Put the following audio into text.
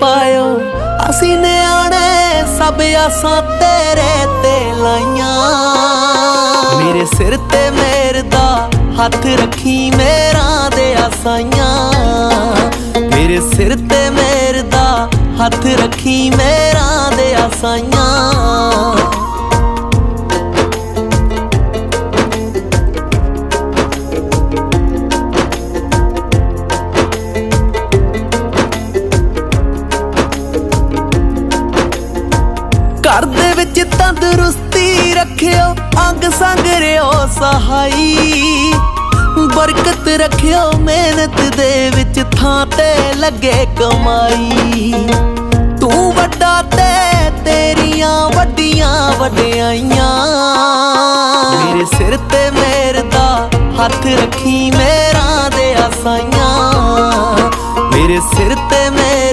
ਪਾਇਓ। ਅਸੀਂ ਨਿਆਣੇ ਸਭ ਆਸਾਂ ਤੇਰੇ ਤੇ ਲਾਈਆਂ। ਮੇਰੇ ਸਿਰ ਤੇ ਮੇਰ ਦਾ ਹੱਥ ਰੱਖੀ ਮੇਰਾ ਦੇ ਆਸਾਈਆਂ। ਮੇਰੇ ਸਿਰ ਤੇ ਮੇਰ ਦਾ ਹੱਥ ਰੱਖੀ ਮੇਰਾ ਦੇ ਆਸਾਈਆਂ। ਘਰ ਦੇ ਵਿੱਚ ਤੰਦਰੁਸਤੀ ਰੱਖਿਓ, ਅੰਗ ਸੰਗ ਰਿਓ ਸਹਾਈ। ਬਰਕਤ ਰੱਖਿਓ, ਮਿਹਨਤ ਦੇ ਵਿੱਚ ਥਾਂ ਤੇ ਲੱਗੇ ਕਮਾਈ। ਤੂੰ ਵੱਡਾ ਤੇ ਤੇਰੀਆਂ ਵੱਡੀਆਂ ਵਡਿਆਈਆਂ। ਮੇਰੇ ਸਿਰ ਤੇ ਮੇਰ ਦਾ ਹੱਥ ਰੱਖੀ, ਮੇਰਾ ਦੇ ਆਸਾਈਆਂ। ਮੇਰੇ ਸਿਰ ਤੇ ਮੇਰ